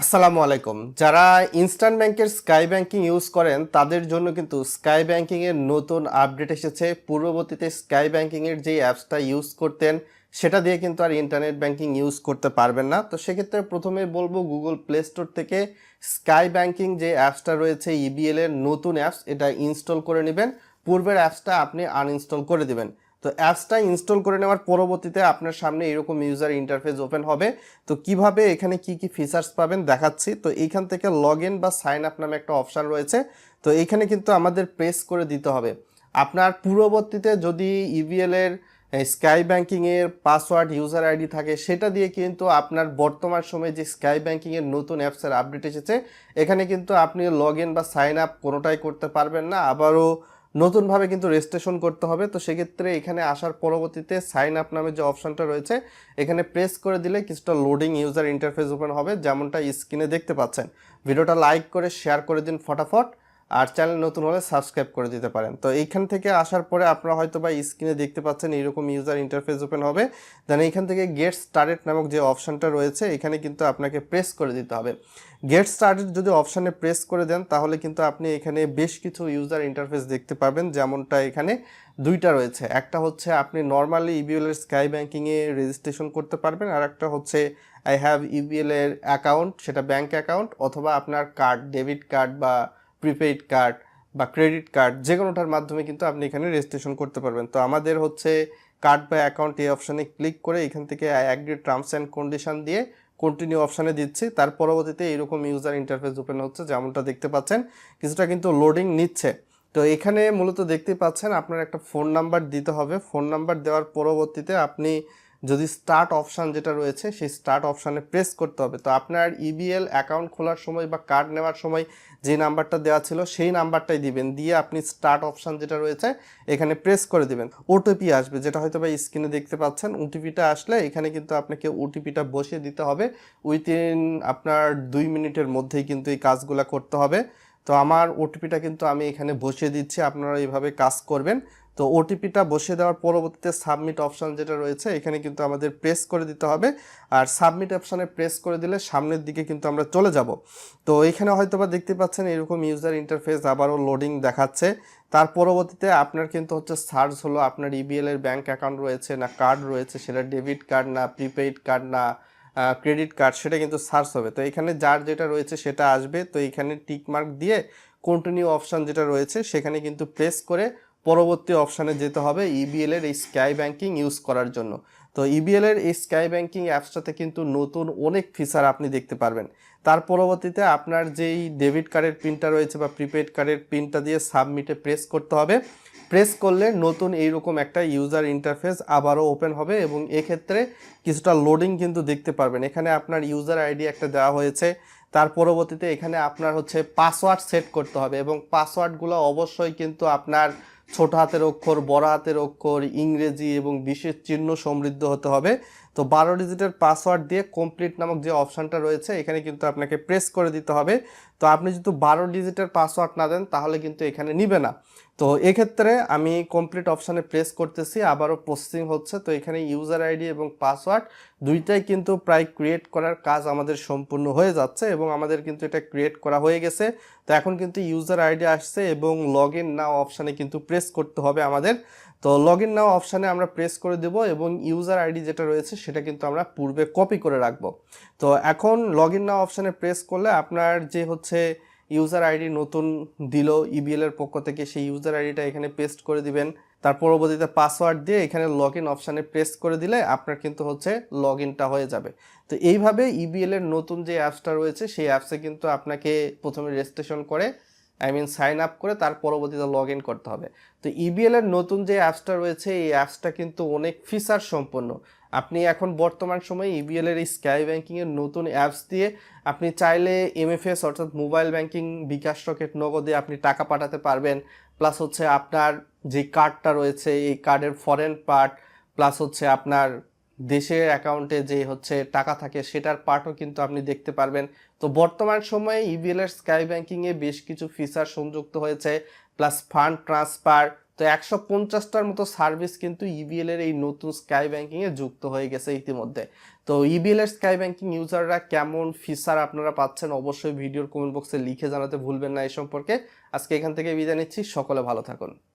আসসালামু আলাইকুম। যারা ইনস্ট্যান্ট ব্যাংকের স্কাই ব্যাংকিং ইউজ করেন, তাদের জন্য কিন্তু স্কাই ব্যাংকিংয়ের নতুন আপডেট এসেছে। পূর্ববর্তীতে স্কাই ব্যাংকিং এর যে অ্যাপসটা ইউজ করতেন, সেটা দিয়ে কিন্তু আর ইন্টারনেট ব্যাংকিং ইউজ করতে পারবেন না। তো সেক্ষেত্রে প্রথমে বলব গুগল প্লে স্টোর থেকে স্কাই ব্যাংকিং যে অ্যাপসটা রয়েছে ইবিএল এর নতুন অ্যাপস এটা ইনস্টল করে নেবেন। পূর্বের অ্যাপসটা আপনি আনইনস্টল করে দিবেন। তো অ্যাপসটা ইনস্টল করে নেওয়ার পরবর্তীতে আপনার সামনে এরকম ইউজার ইন্টারফেস ওপেন হবে। তো কীভাবে এখানে কি কি ফিচার্স পাবেন দেখাচ্ছি। তো এইখান থেকে লগ ইন বা সাইন আপ নামে একটা অপশান রয়েছে। তো এইখানে কিন্তু আমাদের প্রেস করে দিতে হবে। আপনার পূর্ববর্তীতে যদি ইভিএল এর স্কাই ব্যাংকিং এর পাসওয়ার্ড ইউজার আইডি থাকে, সেটা দিয়ে কিন্তু আপনার বর্তমান সময়ে যে স্কাই ব্যাংকিং এর নতুন অ্যাপসের আপডেট এসেছে, এখানে কিন্তু আপনি লগ ইন বা সাইন আপ কোনোটাই করতে পারবেন না। আবারও নতুনভাবে কিন্তু রেজিস্ট্রেশন করতে হবে। তো সেক্ষেত্রে এখানে আসার পরবর্তীতে সাইন আপ নামে যে অপশনটা রয়েছে, এখানে প্রেস করে দিলে কিছুটা লোডিং ইউজার ইন্টারফেস ওপেন হবে, যেমনটা স্ক্রিনে দেখতে পাচ্ছেন। ভিডিওটা লাইক করে শেয়ার করে দিন ফটাফট। আর চ্যানেল নতুন হলে সাবস্ক্রাইব করে দিতে পারেন। তো এইখান থেকে আসার পরে আপনারা হয়তো বা স্ক্রিনে দেখতে পাচ্ছেন এইরকম ইউজার ইন্টারফেস ওপেন হবে। দেন এইখান থেকে গেট স্টার্টেড নামক যে অপশানটা রয়েছে, এখানে কিন্তু আপনাকে প্রেস করে দিতে হবে। গেট স্টার্টেড যদি অপশানে প্রেস করে দেন, তাহলে কিন্তু আপনি এখানে বেশ কিছু ইউজার ইন্টারফেস দেখতে পাবেন। যেমনটা এখানে দুইটা রয়েছে। একটা হচ্ছে আপনি নর্মালি ইবিএল এর স্কাই ব্যাঙ্কিংয়ে রেজিস্ট্রেশন করতে পারবেন। আর একটা হচ্ছে আই হ্যাভ ইবিএল এর অ্যাকাউন্ট সেটা ব্যাঙ্ক অ্যাকাউন্ট অথবা আপনার কার্ড ডেবিট কার্ড বা প্রিপেইড কার্ড বা ক্রেডিট কার্ড যে কোনোটার মাধ্যমে কিন্তু আপনি এখানে রেজিস্ট্রেশন করতে পারবেন। তো আমাদের হচ্ছে কার্ড বা অ্যাকাউন্ট এই অপশানে ক্লিক করে এখান থেকে অ্যাগ্রি টার্মস অ্যান্ড কন্ডিশন দিয়ে কন্টিনিউ অপশানে দিচ্ছি। তার পরবর্তীতে এরকম ইউজার ইন্টারফেস ওপেন হচ্ছে, যেমনটা দেখতে পাচ্ছেন, কিছুটা কিন্তু লোডিং নিচ্ছে। তো এখানে মূলত দেখতে পাচ্ছেন, আপনার একটা ফোন নাম্বার দিতে হবে। ফোন নাম্বার দেওয়ার পরবর্তীতে আপনি যদি স্টার্ট অপশান যেটা রয়েছে, সেই স্টার্ট অপশানে প্রেস করতে হবে। তো আপনার ইবিএল অ্যাকাউন্ট খোলার সময় বা কার্ড নেওয়ার সময় যে নাম্বারটা দেওয়া ছিল, সেই নাম্বারটাই দিবেন। দিয়ে আপনি স্টার্ট অপশান যেটা রয়েছে, এখানে প্রেস করে দিবেন। ওটিপি আসবে, যেটা হয়তো বা স্ক্রিনে দেখতে পাচ্ছেন। ওটিপিটা আসলে এখানে কিন্তু আপনাকে ওটিপিটা বসিয়ে দিতে হবে। উইথিন আপনার দুই মিনিটের মধ্যেই কিন্তু এই কাজগুলো করতে হবে। তো আমার ওটিপিটা কিন্তু আমি এখানে বসিয়ে দিচ্ছি। আপনারা এইভাবে কাজ করবেন। তো ওটিপিটা বসিয়ে দেওয়ার পরবর্তীতে সাবমিট অপশান যেটা রয়েছে, এখানে কিন্তু আমাদের প্রেস করে দিতে হবে। আর সাবমিট অপশানে প্রেস করে দিলে সামনের দিকে কিন্তু আমরা চলে যাব। তো এখানে হয়তো বা দেখতে পাচ্ছেন এরকম ইউজার ইন্টারফেস আবারও লোডিং দেখাচ্ছে। তার পরবর্তীতে আপনার কিন্তু হচ্ছে সার্চ হলো, আপনার ইবিএল এর ব্যাঙ্ক অ্যাকাউন্ট রয়েছে না কার্ড রয়েছে, সেটা ডেবিট কার্ড না প্রিপেইড কার্ড না ক্রেডিট কার্ড সেটা কিন্তু সার্চ হবে। তো এখানে যার যেটা রয়েছে সেটা আসবে। তো এখানে টিকমার্ক দিয়ে কন্টিনিউ অপশান যেটা রয়েছে, সেখানে কিন্তু প্রেস করে পরবর্তী অপশানে যেতে হবে ইবিএল এর এই স্কাই ব্যাংকিং ইউজ করার জন্য। তো ইবিএল এর এই স্কাই ব্যাংকিং অ্যাপসটাতে কিন্তু নতুন অনেক ফিচার আপনি দেখতে পারবেন। তার পরবর্তীতে আপনার যেই ডেবিট কার্ডের পিনটা রয়েছে বা প্রিপেড কার্ডের পিনটা দিয়ে সাবমিটে প্রেস করতে হবে। প্রেস করলে নতুন এইরকম একটা ইউজার ইন্টারফেস আবারও ওপেন হবে এবং এক্ষেত্রে কিছুটা লোডিং কিন্তু দেখতে পারবেন। এখানে আপনার ইউজার আইডি একটা দেওয়া হয়েছে। তার পরবর্তীতে এখানে আপনার হচ্ছে পাসওয়ার্ড সেট করতে হবে এবং পাসওয়ার্ডগুলো অবশ্যই কিন্তু আপনার ছোট হাতের অক্ষর বড় হাতের অক্ষর ইংরেজি এবং বিশেষ চিহ্ন সমৃদ্ধ হতে হবে। তো বারো ডিজিটের পাসওয়ার্ড দিয়ে কমপ্লিট নামক যে অপশানটা রয়েছে, এখানে কিন্তু আপনাকে প্রেস করে দিতে হবে। তো আপনি যদি বারো ডিজিটের পাসওয়ার্ড না দেন, তাহলে কিন্তু এখানে নিবে না। তো এক্ষেত্রে আমি কমপ্লিট অপশানে প্রেস করতেছি, আবারও প্রসেসিং হচ্ছে। তো এখানে ইউজার আইডি এবং পাসওয়ার্ড দুইটাই কিন্তু প্রায় ক্রিয়েট করার কাজ আমাদের সম্পূর্ণ হয়ে যাচ্ছে এবং আমাদের কিন্তু এটা ক্রিয়েট করা হয়ে গেছে। তো এখন কিন্তু ইউজার আইডি আসছে এবং লগ ইন নাও অপশানে কিন্তু প্রেস করতে হবে আমাদের। তো লগ ইন নাও অপশানে আমরা প্রেস করে দেব এবং ইউজার আইডি যেটা রয়েছে সেটা কিন্তু আমরা পূর্বে কপি করে রাখব। তো এখন লগ ইন নাও অপশানে প্রেস করলে আপনার যে হচ্ছে ইউজার আইডি নতুন দিল ইবিএল এর পক্ষ থেকে সেই ইউজার আইডিটা এখানে পেস্ট করে দিবেন। তার পরবর্তীতে পাসওয়ার্ড দিয়ে এখানে লগ ইন অপশানে প্রেস করে দিলে আপনার কিন্তু হচ্ছে লগ ইনটা হয়ে যাবে। তো এইভাবে ইবিএল এর নতুন যে অ্যাপসটা রয়েছে সেই অ্যাপসে কিন্তু আপনাকে প্রথমে রেজিস্ট্রেশন করে আই মিন সাইন আপ করে তার পরবর্তীতে লগ ইন করতে হবে। তো ইবিএল এর নতুন যে অ্যাপসটা রয়েছে, এই অ্যাপসটা কিন্তু অনেক ফিচার সম্পন্ন। আপনি এখন বর্তমান সময়ে ইবিএল এর এই স্কাই ব্যাংকিং এর নতুন অ্যাপস দিয়ে আপনি চাইলে এমএফএস অর্থাৎ মোবাইল ব্যাংকিং বিকাশ রকেট নগদে আপনি টাকা পাঠাতে পারবেন। প্লাস হচ্ছে আপনার যে কার্ডটা রয়েছে, এই কার্ডের ফরেন পার্ট প্লাস হচ্ছে আপনার দেশের অ্যাকাউন্টে যে হচ্ছে টাকা থাকে সেটার পার্টও কিন্তু আপনি দেখতে পারবেন। তো বর্তমান সময়ে ইবিএল এর স্কাই ব্যাংকিংয়ে বেশ কিছু ফিচার সংযুক্ত হয়েছে প্লাস ফান্ড ট্রান্সফার তো একশো পঞ্চাশটার মতো সার্ভিস কিন্তু ইবিএল এর এই নতুন স্কাই ব্যাংকিংয়ে যুক্ত হয়ে গেছে ইতিমধ্যে। তো তো ইবিএল এর স্কাই ব্যাংকিং ইউজাররা কেমন ফিচার আপনারা পাচ্ছেন অবশ্যই ভিডিওর কমেন্ট বক্সে লিখে জানাতে ভুলবেন না এই সম্পর্কে। আজকে এখান থেকে বিদায় নিচ্ছি, সকলে ভালো থাকুন।